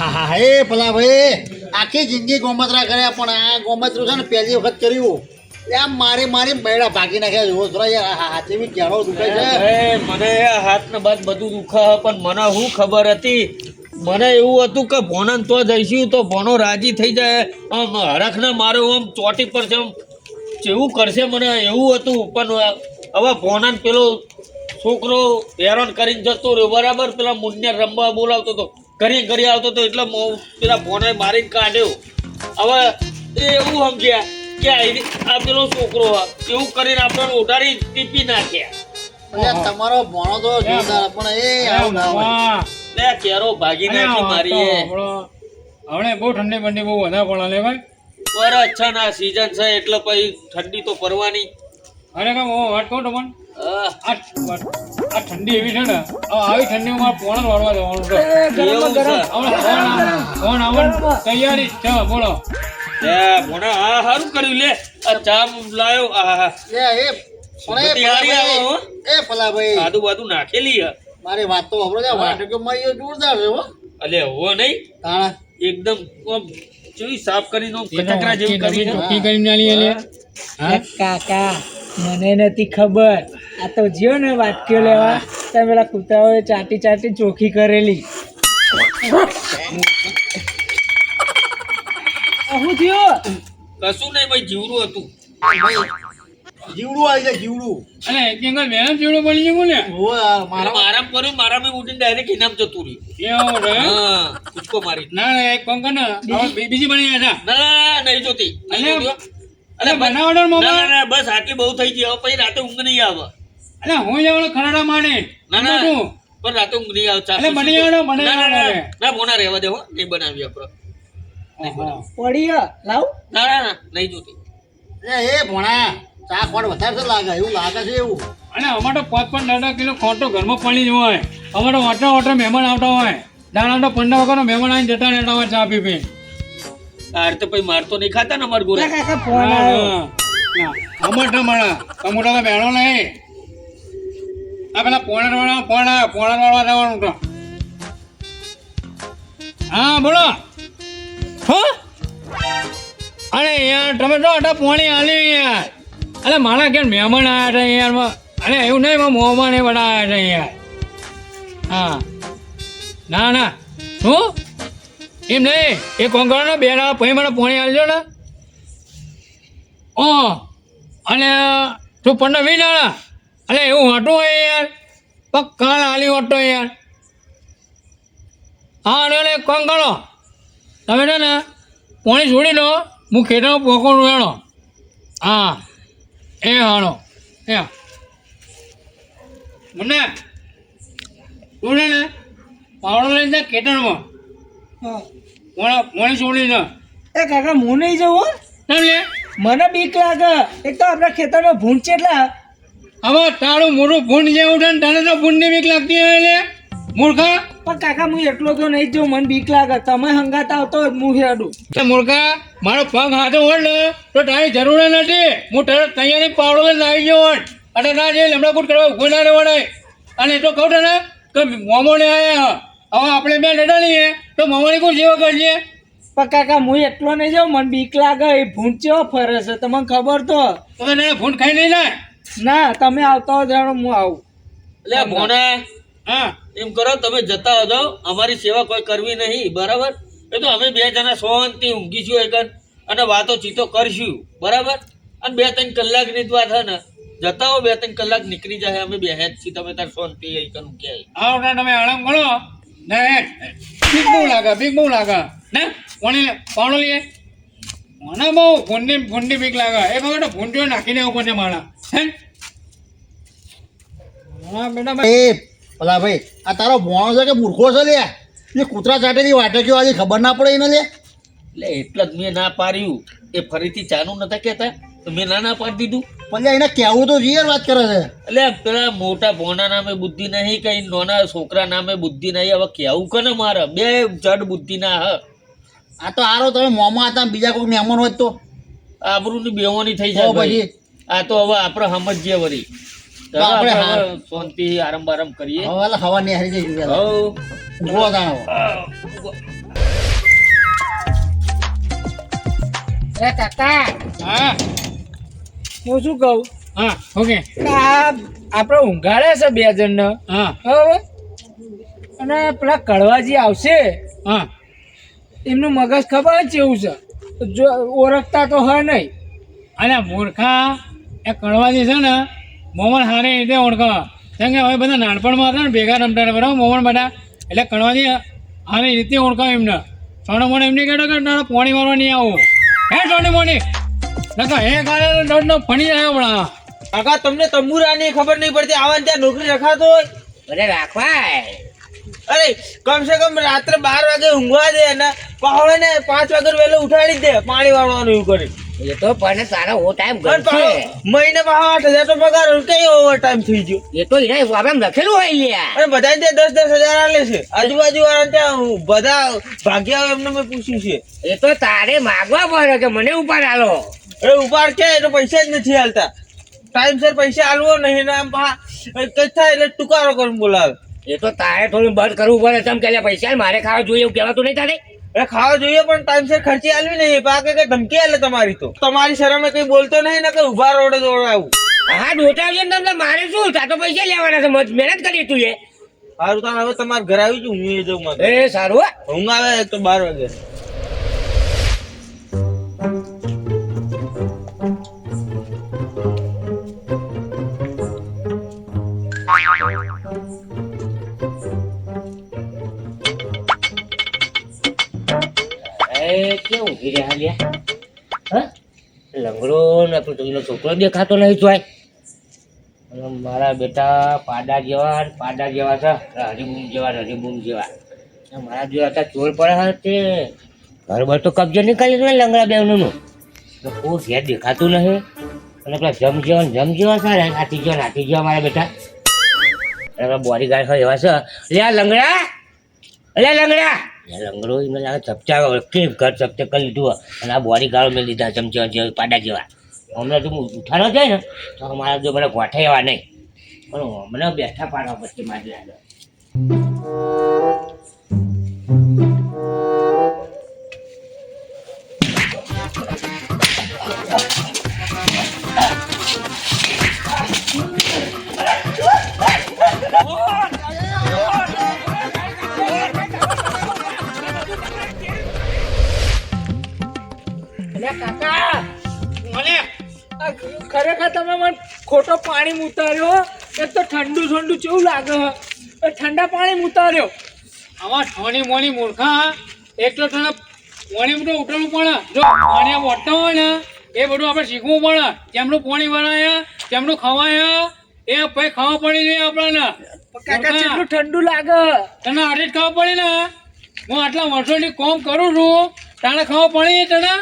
આહાહા, એ પેલા ભાઈ આખી જિંદગી ગોમતરા કર્યા પણ આ ગોમતરું છે ને પહેલી વખત કર્યું. આમ મારી મારી બૈડા ભાગી નાખ્યા જુઓ થોડા યાર હાથે બી કેળો દુખે છે. મને હાથને બાદ બધું દુખે પણ મને શું ખબર હતી? મને એવું હતું કે ભોનન તો જઈશું તો ભોનો રાજી થઈ જાય. આમ હરખને મારો આમ ચોટી પર છે જેવું કરશે મને એવું હતું પણ હવે ભોનન પેલો છોકરો હેરાન કરીને જતો રહ્યો બરાબર? પેલા મુન્ને રમવા બોલાવતો હતો. ઘરે ઘરે આવતો તો એટલે મો- પેલા ફોને મારી કાઢ્યો. હવે એ એવું સમજ્યા કે આ પેલો છોકરો એવું કરીને આપણને ઉઠાડી ટીપી નાખ્યા તમારો ભણો તો જોરદાર પણ એ આવું ના લે કેરો ભાગી નાખી મારી હવે બહુ ઠંડી બંડી બહુ વધારે પડે લે ભાઈ. પર અચ્છા ના સીઝન છે એટલે પછી ઠંડી તો પડવાની. અરે કામ હું વાત કહું તમને. આ ઠંડી એવી છે ને આવી ઠંડીમાં માં પોણ જ વાળવા જવાનું છે. ફોન આવે- તૈયારી છે બોલો. લે ભોણા આ સારું કર્યું લે. આ ચા લાયો આ લે, એ હારી આવે એ પેલા ભાઈ આદુ બાદુ નાખેલી હે મારી વાત તો હમણાં છે વાટકો મારી જોરદાર છે હો. અલે હો નહીં. તાણા. એકદમ ચોઈ સાફ કરી દઉં કચકરા જેવું કરી. ચોખ્ખી કરીને આલી આલી. હા? કાકા. મને નથી ખબર. આ તો જીઓ ને વાટકીઓ લેવા? ત્યાં પેલા કૂતરાઓએ ચાટી ચાટી ચોખ્ખી કરેલી. શું થયો? કશું નહીં ભાઈ જીવડું હતું. જીવડું આવી જાય જીવડું. અને એક મહેનત જેવડું બની ગયું ને? મારા મારામ કર્યું મારામાં ઉડીને ડાયરેક્ટ ઇનામ જતું રહ્યું. એવું હા કૂદકો મારી ના ના એક ને બીજી? બની ગયા ના ના, ના નહીં જોતી. અલે, જોતી બસ- આટલી બહુ થઈ ગઈ. હવે પછી રાતે ઊંઘ નહીં આવે. અરે હું જવાનો ખરાડા માણે. ના ના. પણ રાતે ઊંઘ નહીં આવે ચા અલે, પીશું બની તો. આવડો, બની ના, ના, આવડો ના, રે. ના ભોના રહેવા દેવો નહીં બનાવી આપણે. હા. પડી ગયો. લાવ. ના ના ના નહીં જોતી. એ એ ચા ખોટ વધારે લાગે એવું લાગે છે એવું. અને અમારે પાંચ પાંચ દાડા કિલો ખોટો ઘરમાં પાણી જ હોય. અમારો તો ઓટો ઓટો મહેમાન આવતા હોય. દાણા તો પંદર વખત મહેમાન આવીને જતા રહેતા હોય ચા પી પી આ તો પછી માર તો નહીં ખાતા ને અમાર ગોરા. કાકા ફોન આવ્યો. અમર ના. માણા કમોટા તો બેણો નહીં. આ પેલા પોણા વાળા પોણા પોણા વાળા જવાનું તો. હા બોલો. હો? અરે યાર તમે તો આટા પોણી આલી યાર. અરે મારા ઘેર મહેમાન આવ્યા છે યાર. અરે એવું નહીં મારા મોહમાન એ બધા આવ્યા છે યાર. હા. ના ના. શું? એમ નહીં, એ કોંગળાનો બે દાડા પછી મને પોણી આલજો ને. ઓ અને તું પંદર વીસ દાડા અરે એવું હતું હોય યાર. પણ કાલ આલી હોતો યાર. હા, અને એને કોંગળો, તમે છે ને પોણી છોડી દો, હું ખેતરમાં પોકું વેણો. હા, એ હાણો, એ મને, તું ને પાવડો લઈને ખેતરમાં. હા. પોણા પોણી છોડી એ કાકા હું નહીં જવું. કેમ લે? મને બીક લાગે. એક તો આપણા ખેતરમાં ભૂંડ છે એટલે હવે તારું મોટું ફૂંડ જે ઉઠે ને તને તો ફૂંડની બીક લાગતી હોય લે. મૂર્ખા. પણ કાકા હું એકલો તો નહીં જઉં. મને બીક લાગે. તમે હંગાત આવતો હું હેડું. તે મૂર્ખા મારો પગ હાથે ને તો તારી જરૂર નથી. હું તરત તૈયારી પાવડો લઈને આવી ગયો હોત અને ના જે લેમડા કૂટ કરવા ઊભો ના રહેવાય અને એ તો કહું તને કે મોમોને આયા હવે આપણે બે લેતા લઈએ તો મમ્મી કોઈ જેવો કરજે? પણ કાકા હું એટલો નહીં જાઉં મને બીક લાગે એ ભૂંડ ચેવો ફરે છે તમને ખબર તો. તમે તને ફૂંડ ખાઈ નહીં જાય? ના તમે આવતા હો જાણો હું આવું. એટલે ભોને હા. એમ કરો તમે જતા હો જાઓ અમારી સેવા કોઈ કરવી નહીં બરાબર? એ તો અમે બે જણા શાંતિ ઊંઘીશું એકન અને વાતો ચીતો કરશું બરાબર? અને બે ત્રણ કલાકની જ વાત હે ને જતા હો બે ત્રણ કલાક નીકળી જાય અમે બે જ છીએ તમે તાર શાંતિ એકન ઊંઘ્યા આવો. તમે આરામ કરો. ને બીક બહુ લાગે બીક બહુ લાગે. ને? પાણી લે? પાણો લઈએ મને બહુ ફૂંડની ફૂંડની બીક લાગે. એ ફૂંડીઓ નાખીને આવું છે મારા હે? બેટા ભાઈ એ પેલા ભાઈ આ તારો ભણો છે કે મૂર્ખો છે લે? એ કૂતરા ચાટેલી વાટકીઓ આજે ખબર ના પડે એને લે? એટલે એટલે જ મેં ના પાડ્યું. એ ફરીથી ચાલુ નતા કહેતા? તો મેં ના ના પાડી દીધું? પણ એને કહેવું તો જોઈએ વાત કરે છે. એટલે પેલા મોટા ભોના નામે બુદ્ધિ નહીં કઈ નાના છોકરા નામે બુદ્ધિ નહીં હવે કહેવું કને મારે? બે જડ બુદ્ધિ ના હ. આ તો આરો તમે મોમાં હતા બીજા કોઈ મહેમાન હોત તો? આબરૂની બેવાની થઈ જાય ભાઈ. આ તો હવે આપણે સમજીએ વળી. આપણે શાંતિ આરામ બારામ કરીએ. હવે કાકા. હા. હું શું કહું? હા ઓકે આ આપણે ઊંઘાડે છે બે જણને. હા. બરાબર? અને પેલા કડવાજી આવશે. હા. એમનું મગજ ખબર જ એવું છે. જો ઓળખતા તો હોય નહીં. અને મૂર્ખા એ કડવાજી છે ને મોમન સારી રીતે ઓળખવા. કેમ કે હવે બધા નાનપણમાં હતા ને ભેગા રમતા બરાબર? મોમન બધા એટલે કડવાજી સારી રીતે ઓળખાવ એમને. સોનો મોને એમને કહેતો કે પોણી મારવા નહીં આવું. હે સોની મોની? નકા હે કાલે દોડનો ફણી આવ્યો હમણાં કાકા તમને તંબુરાની ખબર નહીં પડતી આવા ત્યાં નોકરી રખાતો હોય. અરે રાખવાય. અરે કમ સે કમ રાત્રે બાર વાગે ઊંઘવા દે અને પાવડે ને પાંચ વાગે વહેલો ઉઠાડી દે પાણી વાળવાનું એવું કરી એ તો પણ તારો ઓ ટાઈમ ગયો મહિને પાછો આઠ હજાર તો પગાર કઈ ઓવર ટાઈમ થઈ ગયો? એ તો એને આપણે લખેલું હોય લ્યા. અને બધા ત્યાં દસ દસ હજાર આલે છે. આજુબાજુ વાળા ત્યાં બધા ભાગ્યા એમને મેં પૂછ્યું છે. એ તો તારે માગવા પડે કે મને ઉપર આલો. એ ઉપાડ કે એનો પૈસા જ નથી હાલતા. ટાઈમસર પૈસા આલવો નહીં ને આમ પા કઈ થાય એટલે ટુકારો કરીને બોલાવે. એ તો તારે થોડું બંધ કરવું પડે તમે કે પૈસા મારે ખાવા જોઈએ એવું કહેવાતું નહીં તારે? એ ખાવા જોઈએ પણ ટાઈમસર ખર્ચી આલવી નહીં પાકે કઈ ધમકી આલે તમારી તો. તમારી શરમે કઈ બોલતો નહીં ને કઈ ઊભા રોડે દોડાવું હા દોટાવજે ને તમને મારે શું? તા તો પૈસા લેવાના છે મહેનત કરી તું એ. સારું તાર હવે તમારે ઘરે આવી જવું હું એ મારે એ સારું હો. આવે તો બાર વાગે. એ કેવું ઘીરે હાલ્યા હા? લંગડો ને આપણો છોકરો દેખાતો નહીં જોય. મારા બેટા પાડા જેવા પાડા જેવા છે હરિબૂમ જેવા હરિબૂમ જેવા. મારા જેવા હતા ચોર પડે તે. ઘર બર તો કબજો લીધો ને લંગડા બેવનું કોઈ ઘેર દેખાતું નહીં. અને પેલા જમ જેવા જમ જેવા છે હાથી જેવા હાથી જેવા મારા બેટા. બોરી હોય એવા છે. લે લંગડા. અલે લંગડા. લંગડો એને લાગે ચપચા કે ઘર ચપચે કરી લીધું અને આ બોડી ગાળો મેં લીધા, ચમચા જેવા પાડા જેવા. હમણાં જો હું ઉઠાનો જાય ને, તો અમારા જો મને ગોઠે એવા નહીં. પણ હમણાં બેઠા પાડવા પછી મારી લાગે. અરે ખરેખર તમે મને ખોટો પાણી ઉતાર્યો એક તો ઠંડુ ઠંડુ કેવું લાગે એ ઠંડા પાણી ઉતાર્યો. આમાં ઠોણી મોની મૂર્ખા એટલો ઠંડા પાણી તો ઉતરવું પડે જો પાણી આમ હોય ને એ બધું આપણે શીખવું પડે. કેમનું પાણી વળાયા કેમનું ખવાયા એ પછી ખાવા પડી જોઈએ આપણને. કાકા કેટલું ઠંડુ લાગે. તને આટલી જ ખાવા પડી ને હું? આટલા વર્ષોથી કોમ કરું છું તારે ખાવા પડી તને?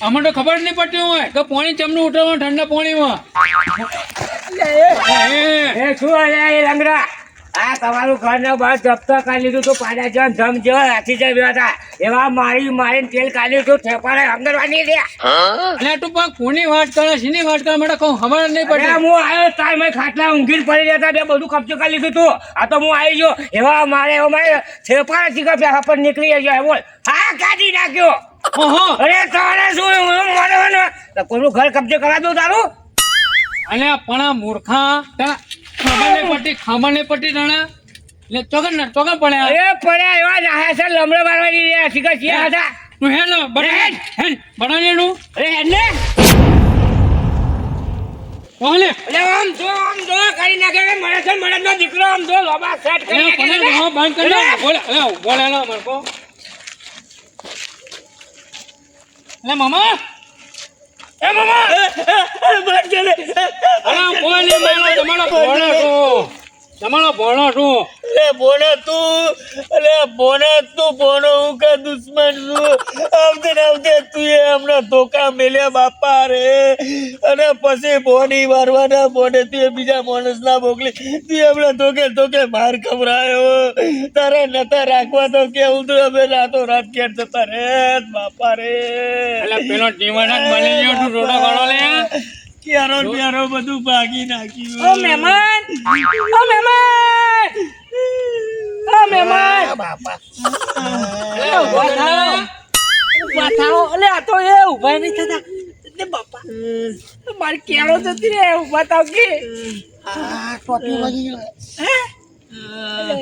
અમને તો ખબર જ નહીં પડતી હોય કે પાણી ચમનું ઉઠાડવાનું ઠંડા પાણીમાં. એ. શું અલ્યા એ લંગડા આ તમારું ઘર ને બહાર જપ્તો કાઢી લીધું તું પાડા જેવા ધમ જેવા રાખી જાય બેટા એવા મારી મારીને તેલ કાઢી લીધું ઠેપાડે અંગરવાની રહ્યા અને તું પણ કોની વાત કરે શીની વાત કરે મને કહું ખબર નહીં પડે હું આવ્યો તાર મેં ખાટલા ઊંઘીને પડી જતા બે બધું કબજો કાઢી લીધું તું. આ તો હું આવી ગયો. એવા મારે એવા મારે શીખા પેલા પર નીકળી ગયો બોલ હા કાઢી નાખ્યો? ઓહો. અરે તારે શું હું મને કોઈનું ઘર કબજે કરા દઉં તારું? અને પણ મૂર્ખા તને ખબર નહીં પડતી ખબર નહીં પડતી તને લે ચોગન ના ચોગન પડે એ પડ્યા એવા જાહે છે લમડે મારવાની રહ્યા શીખા શિયા હતા. તું હે ને બનાવી હે બનાવી નું. અરે હેને ઓલે લે આમ જો આમ જો કરી નાખે મળે છે મળે દીકરો આમ જો લોબા સેટ કરી નાખે નો બંધ કરી બોલે બોલે ના મરકો અલે મામા એ મામા અરે કોઈ નહીં મારો તમારો ભોણો છું તમારો ભોણો શું? અરે ભોણો તું અરે ભોણો તું ભોણો હું કે દુશ્મન છું. આવતે ને આવતે તું એ હમણાં ધોકા મેલ્યા બાપા રે. અને પછી ભોની મારવાના બોને તું એ બીજા માણસ ના મોકલી તું હમણાં ધોકે ધોકે માર ખવડાયો. તારે નતા રાખવા તો કેવું તું? અમે રાતો રાત ઘેર જતા રે બાપા રે. એટલે પેલો જીવન જ મળી ગયો તું રોડો ગળો લે. ક્યારો ક્યારો બધું ભાગી ઓ નાખ્યું મહેમાન ઓ મહેમાન ઓ મહેમાન બાપા થાઓ. ઊભા થાઓ અલે આ તો એ ઊભા નહીં થતા એટલે બાપા મારી કેળો જતી રે ઊભા થાવ કે આ ટોપી લાગી ગયો હે? અલે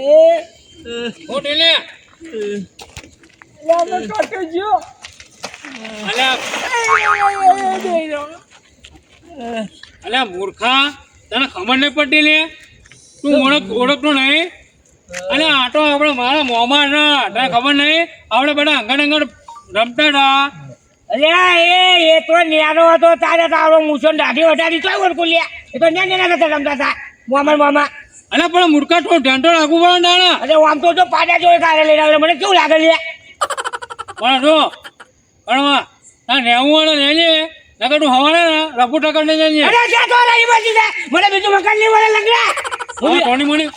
ઢીલે લે એ, એ, એ, જઈ રહ્યો. અલ્યા મૂર્ખા તને ખબર નહીં પડતી લે? તું ઓળખ ઓળખતો નહીં? અને આટો આપણે મારા મોમાં ના તને ખબર નહીં? આપણે બધા અંગણ અંગણ રમતા હતા. અલ્યા એ એ તો ન્યાનો હતો. તારે તારો મૂછો દાઢી વટાડી તોય ઓળખું લ્યા એ તો ન્યા ન્યા નથી રમતા હતા મોમાં મોમાં. અલ્યા પણ મૂર્ખા તો તો રાખવું પડે ને દાણા અરે આમ તો જો પાડા જોઈ તારે લઈને આવે મને કેવું લાગે લ્યા પણ જો પણ માં તાર વાળો રહે નકર તું હવાને રફુ ટકર ને જઈએ. અરે ક્યાં તો રહી બચી જા મને બીજું મકાન નહીં મળે લગડા. હું ટોની મોની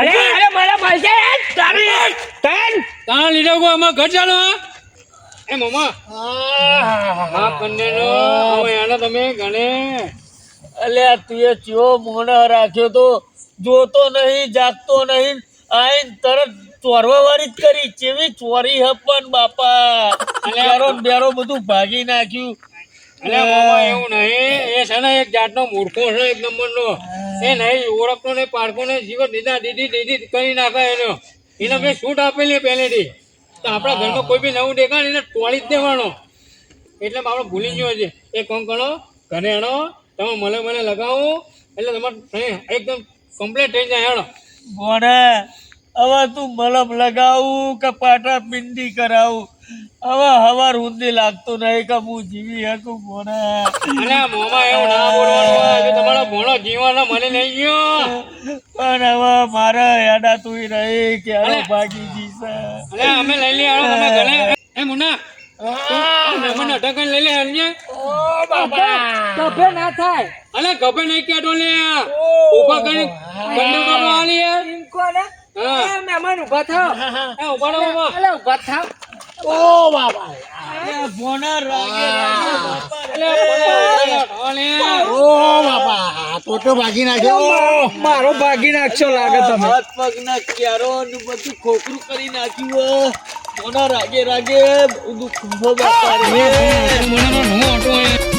અરે અરે મને મળશે તારી તન તારા લીધો ગો અમાર ઘર ચાલો હા? એ મમ્મા હા બંનેનો. હવે એને તમે ગણે. અલે તું એ ચિયો મોને રાખ્યો તો જોતો નહીં જાગતો નહીં આઈન તરત ચોરવા વાળી જ કરી. ચેવી ચોરી હપન બાપા. બેરો બેરો બધું ભાગી નાખ્યું. અલ્યા મામા એવું નહીં. એ છે ને એક જાતનો મૂર્ખો છે એક નંબરનો. એ નહીં ઓળખતો નહીં પાડતો નહીં જીવન દીધા દીધી દીધી કરી નાખે એનો. એને મેં છૂટ આપેલી પહેલેથી. તો આપણા ઘરમાં કોઈ બી નવું દેખાય એને ટોળી જ દેવાનો. એટલે આપણે ભૂલી ગયો છે. એ કોણ કરો? ઘરે હેડો તમે મને મને લગાવો. એટલે તમારે એકદમ કમ્પ્લીટ થઈ જાય હેડો. મોને હવે તું મલમ લગાવું કે પાટા પિંડી કરાવું? હવે હવાર ઊંધી લાગતું નહીં કે હું જીવી શકું ભોણે અને મોમાં એવું ના બોલવાનું કે તમારો ભોણો જીવવાનો મને નહીં ગયો. પણ હવે મારે એડા તું રહી કે અલે. ભાગી જીશે અલે અમે લઈ લઈએ તમે ઘરે એ મુના મહેમાન અટક લઈ લે હેડજે કભે ના થાય. અલે ગભે નહીં કેટો લે. ઊભા કરી ગંડો કરો આલી યાર એમ કોને મહેમાન ઊભા થાવ ઊભા રહો બાબા અલે ઊભા થાવ ભોના બાબા રાગે બોનર ઓ બાપા ટોટો ભાગી નાખ્યો. મારો ભાગી નાખશો લાગે તમે. હાથ ક્યારો ને બધું ખોખરું કરી નાખ્યું. ભોના રાગે રાગે બધું ખુંભો બાપા રે મને હું ઓટો